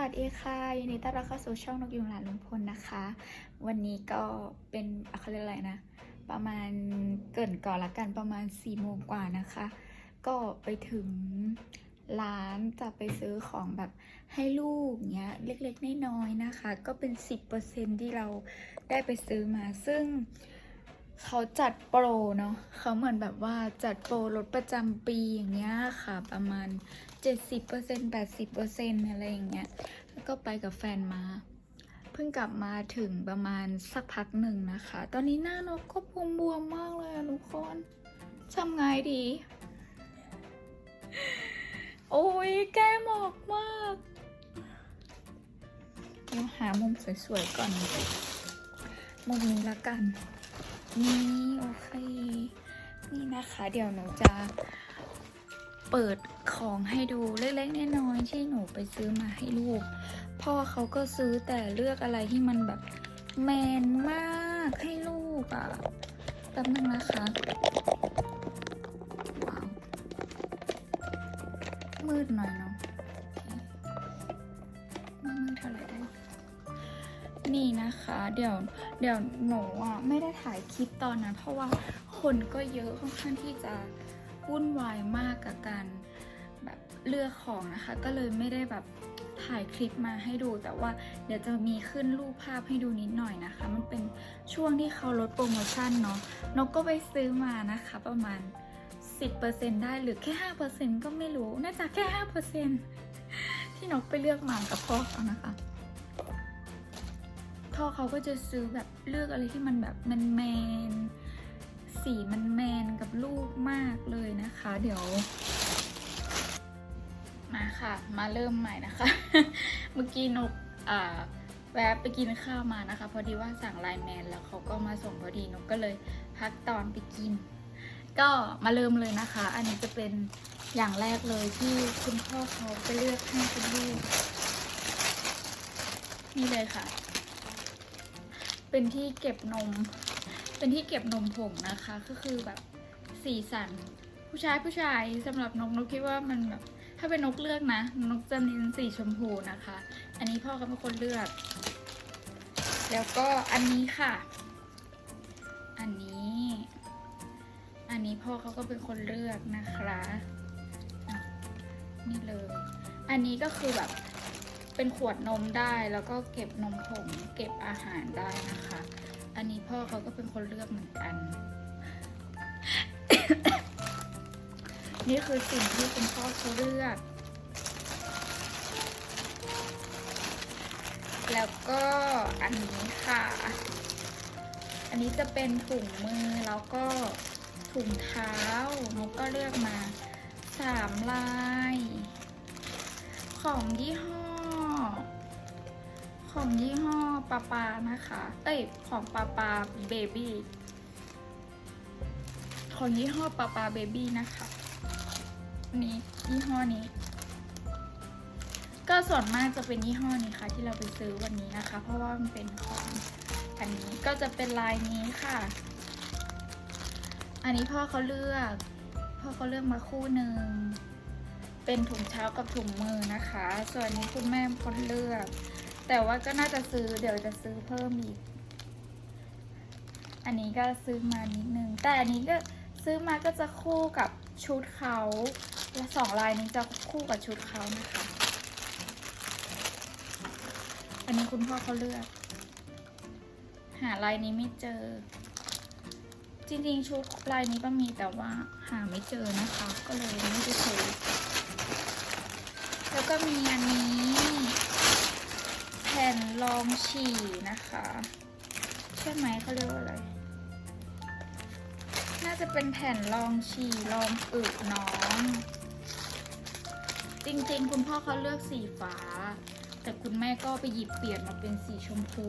วัสดีค่ะยินดีต้อนรับเข้าสู่ช่องนกยุงหลานลุงพลนะคะ วันนี้ก็เป็นอะเขาเรียกอะไรนะ ประมาณเกินก่อนละกันประมาณ4ี่โมงกว่านะคะ ก็ไปถึงร้านจะไปซื้อของแบบให้ลูกเนี้ยเล็กๆน้อยๆนะคะ ก็เป็น 10%ที่เราได้ไปซื้อมาซึ่ง เขาจัดโปรเนาะเขาเหมือนแบบว่าจัดโปรลดประจำปีอย่างเงี้ยค่ะ ประมาณ 70% 80%อะไรอย่างเงี้ย แล้วก็ไปกับแฟนมา เพิ่งกลับมาถึงประมาณสักพักหนึ่งนะคะ ตอนนี้หน้านกก็บวมบวมๆมากเลยทุกคนทำไงดี โอ้ยแก้หมอกมากเดี๋ยวหามุมสวยๆก่อน มุมนี้ละกัน นี่โอเค นี่นะคะเดี๋ยวหนูจะเปิดของให้ดูเล็กๆน้อยๆที่หนูไปซื้อมาให้ลูก พ่อเขาก็ซื้อแต่เลือกอะไรที่มันแบบแมนมากให้ลูกอะ่ะแป๊บนึงนะคะว้าวมืดหน่อยเนาะ เดี๋ยวเดี๋ยวหนูอะไม่ได้ถ่ายคลิปตอนนั้น เพราะว่าคนก็เยอะค่อนข้างที่จะวุ่นวายมากกับการแบบเลือกของนะคะ ก็เลยไม่ได้แบบถ่ายคลิปมาให้ดู แต่ว่าเดี๋ยวจะมีขึ้นรูปภาพให้ดูนิดหน่อยนะคะ มันเป็นช่วงที่เขาลดโปรโมชั่นเนาะนกก็ไปซื้อมานะคะ ประมาณ 10%ได้หรือแค่ 5%ก็ไม่รู้ น่าจะแค่ 5%ที่นกไปเลือกมากับพ่อเขานะคะ พ่อเขาก็จะซื้อแบบเลือกอะไรที่มันแบบแมนแมนสีมันแมนกับลูกมากเลยนะคะ เดี๋ยวมาค่ะมาเริ่มใหม่นะคะ เมื่อกี้นกแวะไปกินข้าวมานะคะ พอดีว่าสั่งไลน์แมนแล้วเขาก็มาส่งพอดีนกก็เลยพักตอนไปกิน ก็มาเริ่มเลยนะคะ อันนี้จะเป็นอย่างแรกเลยที่คุณพ่อเขาไปเลือกให้คุณลูกนี่เลยค่ะ เป็นที่เก็บนม เป็นที่เก็บนมผงนะคะ ก็คือแบบสีสัน ผู้ชายผู้ชายสำหรับนกนกคิดว่ามันแบบถ้าเป็นนกเลือกนะ นกจะเน้นสีชมพูนะคะ อันนี้พ่อเขาเป็นคนเลือก แล้วก็อันนี้ค่ะ อันนี้ อันนี้พ่อเขาก็เป็นคนเลือกนะคะ นี่เลย อันนี้ก็คือแบบ เป็นขวดนมได้แล้วก็เก็บนมผงเก็บอาหารได้นะคะ อันนี้พ่อเขาก็เป็นคนเลือกเหมือนกัน นี่คือสิ่งที่คุณพ่อเขาเลือก แล้วก็อันนี้ค่ะ อันนี้จะเป็นถุงมือแล้วก็ถุงเท้านกก็เลือกมาสามลาย ของยี่ห้อ ของยี่ห้อปาปานะคะ เอ้ย ของปาปาเบบี้ของยี่ห้อปาปาเบบี้นะคะนี่ยี่ห้อนี้ ก็ส่วนมากจะเป็นยี่ห้อนี้ค่ะ ที่เราไปซื้อวันนี้นะคะ เพราะว่ามันเป็นของอันนี้ก็จะเป็นลายนี้ค่ะ อันนี้พ่อเขาเลือกพ่อเขาเลือกมาคู่หนึ่งเป็นถุงเท้ากับถุงมือนะคะ ส่วนนี้คุณแม่คนเลือก แต่ว่าก็น่าจะซื้อเดี๋ยวจะซื้อเพิ่มอีก อันนี้ก็ซื้อมานิดนึง แต่อันนี้ก็ซื้อมาก็จะคู่กับชุดเขาและสองลายนี้จะคู่กับชุดเขานะคะ อันนี้คุณพ่อเขาเลือก หาลายนี้ไม่เจอ จริงๆชุดลายนี้ก็มีแต่ว่าหาไม่เจอนะคะ ก็เลยไม่ได้ซื้อแล้วก็มีอันนี้ นรองฉี่นะคะ ใช่ไหมเขาเรียกว่าอะไร น่าจะเป็นแผ่นรองฉี่รองอึน้อง จริงๆ คุณพ่อเขาเลือกสีฟ้า แต่คุณแม่ก็ไปหยิบเปลี่ยนมาเป็นสีชมพู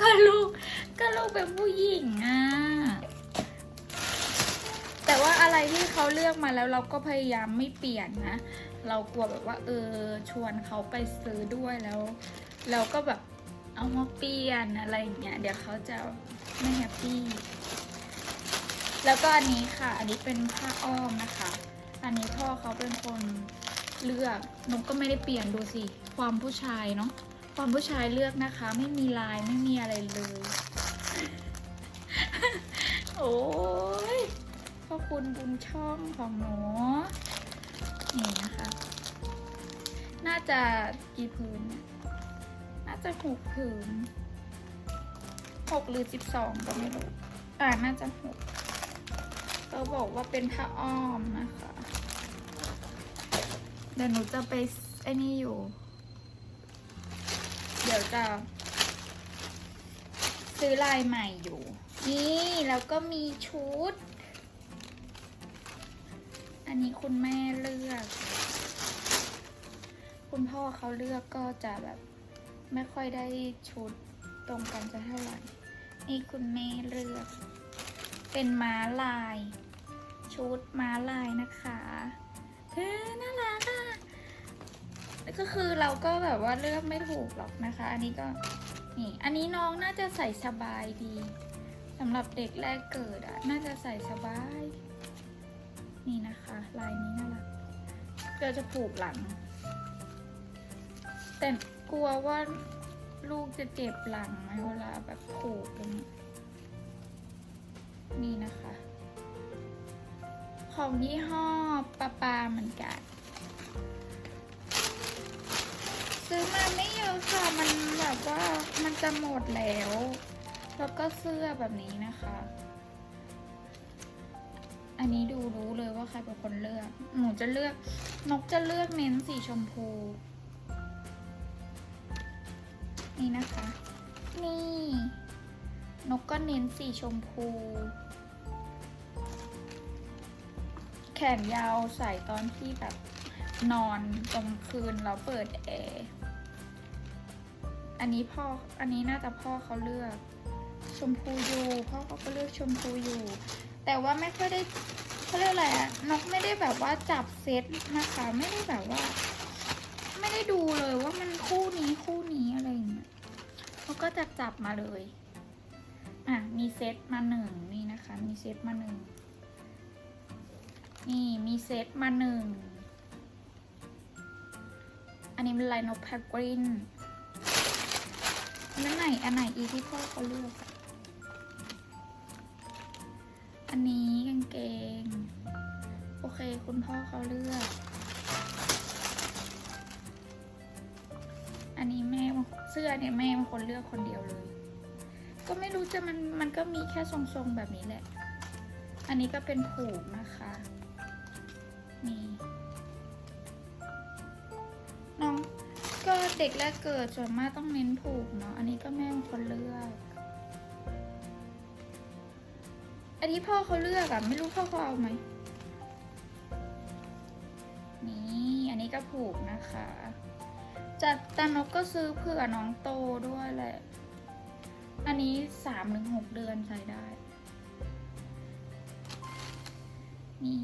ก็ลูกก็ลูกเป็นผู้หญิงอะแต่ว่าอะไรที่เขาเลือกมาแล้วเราก็พยายามไม่เปลี่ยนนะ เรากลัวแบบว่า เออชวนเขาไปซื้อด้วยแล้วเราก็แบบเอามาเปลี่ยนอะไรอย่างเงี้ยเดี๋ยวเขาจะไม่แฮปปี้แล้วก็อันนี้ค่ะ อันนี้เป็นผ้าอ้อมนะคะ อันนี้พ่อเขาเป็นคนเลือกนกก็ไม่ได้เปลี่ยนดูสิ ความผู้ชายเนาะ ความผู้ชายเลือกนะคะ ไม่มีลายไม่มีอะไรเลย โอ้ยพ่อคุณบุญช่องของหนู นี่นะคะ น่าจะกี่ผืนเนี่ยน่าจะหกผืนหกหรือสิบสองก็ไม่รู้ อ่าน่าจะหกเขาบอกว่าเป็นผ้าอ้อมนะคะ เดี๋ยวหนูจะไปไอ้นี่อยู่ เดี๋ยวจะ ซื้อลายใหม่อยู่ นี่แล้วก็มีชุด อันนี้คุณแม่เลือก คุณพ่อเขาเลือกก็จะแบบไม่ค่อยได้ชุดตรงกันจะเท่าไหร่ นี่คุณแม่เลือก เป็นม้าลาย ชุดม้าลายนะคะเฮ้ยน่ารักอะก็คือเราก็แบบว่าเลือกไม่ถูกหรอกนะคะ อันนี้ก็นี่อันนี้น้องน่าจะใส่สบายดีสำหรับเด็กแรกเกิดอะน่าจะใส่สบาย นี่นะคะ ลายนี้น่ารักเราจะผูกหลัง แต่กลัวว่าลูกจะเจ็บหลังไหมเวลาแบบผูกตรงนี้นี่นะคะ ของยี่ห้อปาปาเหมือนกัน ซื้อมาไม่เยอะค่ะ มันแบบว่ามันจะหมดแล้ว แล้วก็เสื้อแบบนี้นะคะ อันนี้ดูรู้เลยว่าใครเป็นคนเลือก หนูจะเลือก นกจะเลือกเน้นสีชมพู นี่นะคะ นี่ นกก็เน้นสีชมพู แขนยาวใส่ตอนที่แบบนอนตรงคืนแล้วเปิดแอร์ อันนี้พ่อ อันนี้น่าจะพ่อเขาเลือก ชมพูอยู่ พ่อเขาก็เลือกชมพูอยู่ แต่ว่าไม่ค่อยได้ เขาเรียกอะไรอะนกไม่ได้แบบว่าจับเซตนะคะ ไม่ได้แบบว่า ไม่ได้ดูเลยว่ามันคู่นี้คู่นี้อะไรอย่างเงี้ยเขาก็จะจับมาเลย อะ มีเซตมาหนึ่งนี่นะคะ มีเซตมาหนึ่งนี่มีเซตมาหนึ่ง อันนี้เป็นลายนกแพกกรินแล้วไหนอันไหนอีกที่พ่อเขาเลือก อันนี้กางเกง คุณพ่อเขาเลือก อันนี้แม่เสื้อเนี่ยแม่เป็นคนเลือกคนเดียวเลย ก็ไม่รู้จะมันมันก็มีแค่ทรงๆแบบนี้แหละ อันนี้ก็เป็นผูกนะคะนี่น้องก็เด็กแรกเกิดส่วนมากต้องเน้นผูกเนาะ อันนี้ก็แม่เป็นคนเลือก อันนี้พ่อเขาเลือกอะไม่รู้พ่อเขาเอาไหม นี่อันนี้ก็ผูกนะคะจัดตานกก็ซื้อเผื่อน้องโตด้วยแหละ อันนี้สามถึงหกเดือนใส่ได้ นี่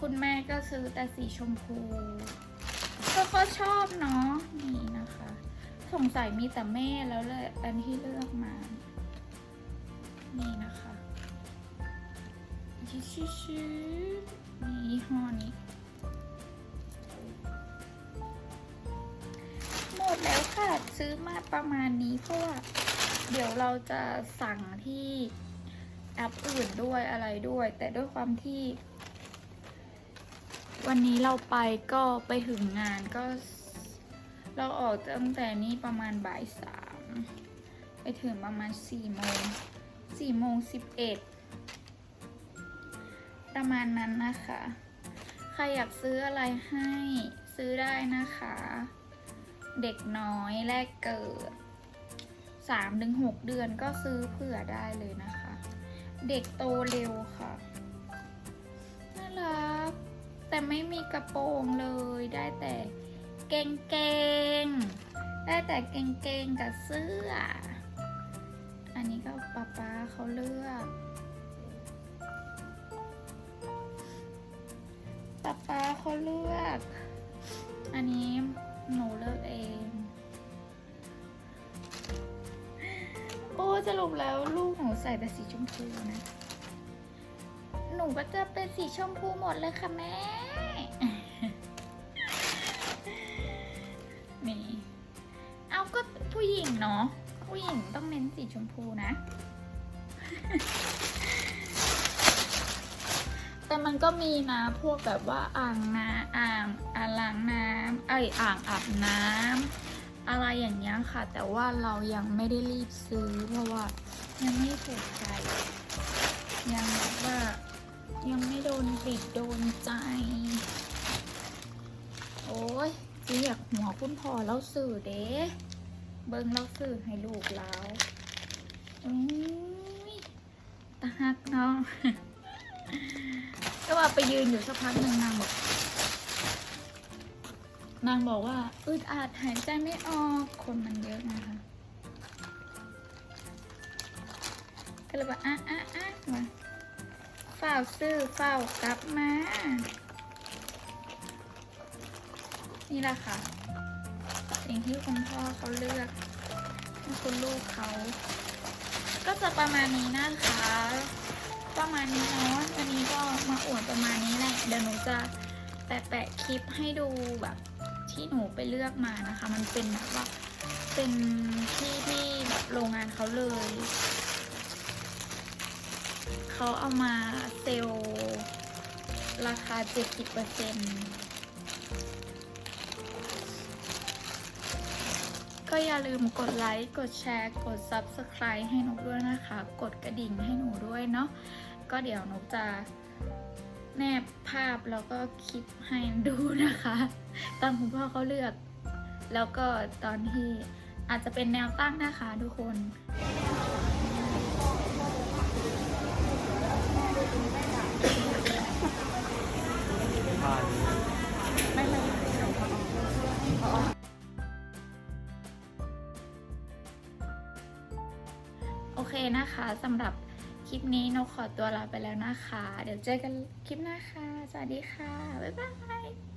คุณแม่ก็ซื้อแต่สีชมพูก็เขาชอบเนาะนี่นะคะ สงสัยมีแต่แม่แล้วแหละอันที่เลือกมา นี่นะคะชิชิชินี่ยี่ห้อนี้ ซื้อมาประมาณนี้เพราะว่าเดี๋ยวเราจะสั่งที่แอปอื่นด้วยอะไรด้วย แต่ด้วยความที่ วันนี้เราไปก็ไปถึงงานก็ เราออกตั้งแต่นี้ประมาณบ่ายสามไปถึงประมาณสี่โมงสี่โมงสิบเอ็ดประมาณนั้นนะคะ ใครอยากซื้ออะไรให้ซื้อได้นะคะ เด็กน้อยแรกเกิดสามถึงหกเดือนก็ซื้อเผื่อได้เลยนะคะ เด็กโตเร็วค่ะ น่ารัก แต่ไม่มีกระโปรงเลย ได้แต่เกงเกงได้แต่เกงเกงกับเสื้อ อันนี้ก็ป๊าป๊าเขาเลือกป๊าป๊าเขาเลือก อันนี้ หนูเลือกเอง โอ้สรุปแล้วลูกหนูใส่แต่สีชมพูนะ หนูก็จะเป็นสีชมพูหมดเลยค่ะแม่ นี่ เอาก็ผู้หญิงเนาะ ผู้หญิงต้องเน้นสีชมพูนะ แต่มันก็มีนะพวกแบบว่าอ่างน้ำอ่างอ่างล้างน้ำเอ้อ่างอาบน้ำอะไรอย่างเงี้ยค่ะ แต่ว่าเรายังไม่ได้รีบซื้อ เพราะว่ายังไม่ถูกใจ ยังแบบว่ายังไม่โดนติดโดนใจ โอ้ยเรียกหัวคุณพ่อเราสื่อเด้เบิ่งเราสื่อให้ลูกเราอุ้ยตาฮักเนาะ ก็ว่าไปยืนอยู่สักพักหนึ่งนางบอกนางบอกว่าอึดอัดหายใจไม่ออกคนมันเยอะนะคะ ก็เลยบอกอะอะอะมาเฝ้าซื้อเฝ้ากลับมา นี่แหละค่ะ สิ่งที่คุณพ่อเขาเลือกให้คุณลูกเขา ก็จะประมาณนี้นะคะ ประมาณนี้เนาะวันนี้ก็มาอวดประมาณนี้แหละ เดี๋ยวหนูจะแปะแปะคลิปให้ดูแบบที่หนูไปเลือกมานะคะ มันเป็นแบบว่าเป็นที่ที่แบบโรงงานเขาเลยเขาเอามาเซลล์ราคา 70%ก็อย่าลืมกดไลค์ กดแชร์ กด Subscribe ให้หนูด้วยนะคะ กดกระดิ่งให้หนูด้วยเนาะ ก็เดี๋ยวนูจะแนบภาพแล้วก็คลิปให้ดูนะคะ ตอนคุณพ่อเขาเลือก แล้วก็ตอนที่อาจจะเป็นแนวตั้งนะคะทุกคนโอเคนะคะสำหรับ คลิปนี้นกขอตัวลาไปแล้วนะคะ เดี๋ยวเจอกันคลิปหน้าค่ะ สวัสดีค่ะ บ๊ายบาย